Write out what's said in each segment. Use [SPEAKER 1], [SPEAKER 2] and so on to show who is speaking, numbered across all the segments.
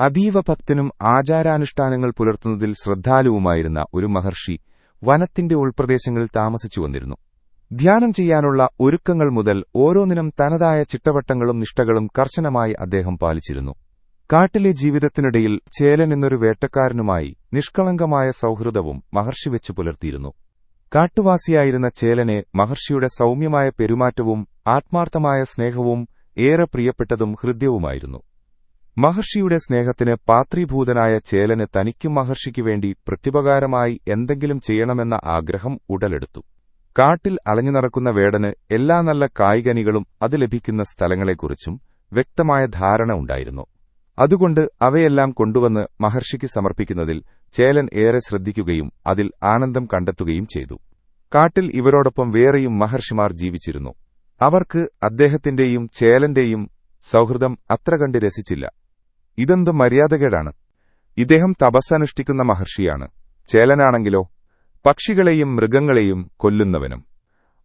[SPEAKER 1] അതീവ ഭക്തനും ആചാരാനുഷ്ഠാനങ്ങൾ പുലർത്തുന്നതിൽ ശ്രദ്ധാലുവുമായിരുന്ന ഒരു മഹർഷി വനത്തിന്റെ ഉൾപ്രദേശങ്ങളിൽ താമസിച്ചു വന്നിരുന്നു. ധ്യാനം ചെയ്യാനുള്ള ഒരുക്കങ്ങൾ മുതൽ ഓരോന്നിനും തനതായ ചിട്ടവട്ടങ്ങളും നിഷ്ഠകളും കർശനമായി അദ്ദേഹം പാലിച്ചിരുന്നു. കാട്ടിലെ ജീവിതത്തിനിടയിൽ ചേലൻ എന്നൊരു വേട്ടക്കാരനുമായി നിഷ്കളങ്കമായ സൌഹൃദവും മഹർഷി വെച്ചു പുലർത്തിയിരുന്നു. കാട്ടുവാസിയായിരുന്ന ചേലനെ മഹർഷിയുടെ സൌമ്യമായ പെരുമാറ്റവും ആത്മാർത്ഥമായ സ്നേഹവും ഏറെ പ്രിയപ്പെട്ടതും ഹൃദ്യവുമായിരുന്നു. മഹർഷിയുടെ സ്നേഹത്തിന് പാത്രീഭൂതനായ ചേലന് തനിക്കും മഹർഷിക്കു വേണ്ടി പ്രത്യുപകാരമായി എന്തെങ്കിലും ചെയ്യണമെന്ന ആഗ്രഹം ഉടലെടുത്തു. കാട്ടിൽ അലഞ്ഞു നടക്കുന്ന വേടന് എല്ലാ നല്ല കായികനികളും അത് ലഭിക്കുന്ന സ്ഥലങ്ങളെക്കുറിച്ചും വ്യക്തമായ ധാരണ ഉണ്ടായിരുന്നു. അതുകൊണ്ട് അവയെല്ലാം കൊണ്ടുവന്ന് മഹർഷിക്ക് സമർപ്പിക്കുന്നതിൽ ചേലൻ ഏറെ ശ്രദ്ധിക്കുകയും അതിൽ ആനന്ദം കണ്ടെത്തുകയും ചെയ്തു. കാട്ടിൽ ഇവരോടൊപ്പം വേറെയും മഹർഷിമാർ ജീവിച്ചിരുന്നു. അവർക്ക് അദ്ദേഹത്തിന്റെയും ചേലന്റെയും സൗഹൃദം അത്ര കണ്ട് രസിച്ചില്ല. ഇതെന്ത് മര്യാദകേടാണ്? ഇദ്ദേഹം തപസ്സനുഷ്ഠിക്കുന്ന മഹർഷിയാണ്. ചേലനാണെങ്കിലോ? പക്ഷികളെയും മൃഗങ്ങളെയും കൊല്ലുന്നവനും.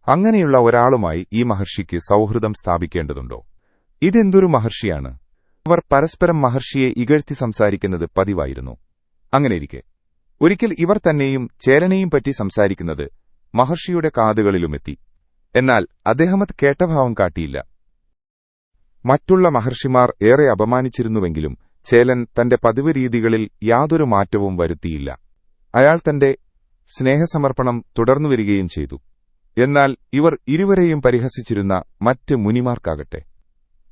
[SPEAKER 1] അങ്ങനെയുള്ള ഒരാളുമായി ഈ മഹർഷിക്ക് സൗഹൃദം സ്ഥാപിക്കേണ്ടതുണ്ടോ? ഇതെന്തൊരു മഹർഷിയാണ്? അവർ പരസ്പരം മഹർഷിയെ ഇകഴ്ത്തി സംസാരിക്കുന്നത് പതിവായിരുന്നു. അങ്ങനെയിരിക്കെ. ഒരിക്കൽ ഇവർ തന്നെയും ചേലനെയും പറ്റി സംസാരിക്കുന്നത് മഹർഷിയുടെ കാതുകളിലുമെത്തി. എന്നാൽ അദ്ദേഹമത് കേട്ടഭാവം കാട്ടിയില്ല. മറ്റുള്ള മഹർഷിമാർ ഏറെ അപമാനിച്ചിരുന്നുവെങ്കിലും ചേലൻ തന്റെ പതിവ് രീതികളിൽ യാതൊരു മാറ്റവും വരുത്തിയില്ല. അയാൾ തന്റെ സ്നേഹസമർപ്പണം തുടർന്നുവരികയും ചെയ്തു. എന്നാൽ ഇവർ ഇരുവരെയും പരിഹസിച്ചിരുന്ന മറ്റ് മുനിമാർക്കാകട്ടെ.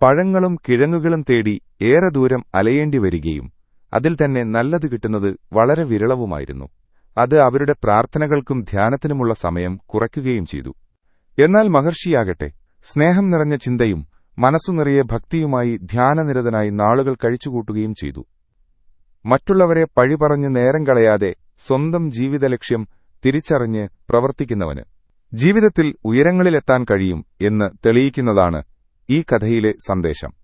[SPEAKER 1] പഴങ്ങളും കിഴങ്ങുകളും തേടി ഏറെ ദൂരം അലയേണ്ടി വരികയും അതിൽ തന്നെ നല്ലത് കിട്ടുന്നത് വളരെ വിരളവുമായിരുന്നു. അത് അവരുടെ പ്രാർത്ഥനകൾക്കും ധ്യാനത്തിനുമുള്ള സമയം കുറയ്ക്കുകയും ചെയ്തു. എന്നാൽ മഹർഷിയാകട്ടെ സ്നേഹം നിറഞ്ഞ ചിന്തയും മനസ്സു നിറയെ ഭക്തിയുമായി ധ്യാനനിരതനായി നാളുകൾ കഴിച്ചുകൂട്ടുകയും ചെയ്തു. മറ്റുള്ളവരെ പഴിപറഞ്ഞ് നേരം കളയാതെ സ്വന്തം ജീവിതലക്ഷ്യം തിരിച്ചറിഞ്ഞ് പ്രവർത്തിക്കുന്നവന് ജീവിതത്തിൽ ഉയരങ്ങളിലെത്താൻ കഴിയും എന്ന് തെളിയിക്കുന്നതാണ് ഈ കഥയിലെ സന്ദേശം.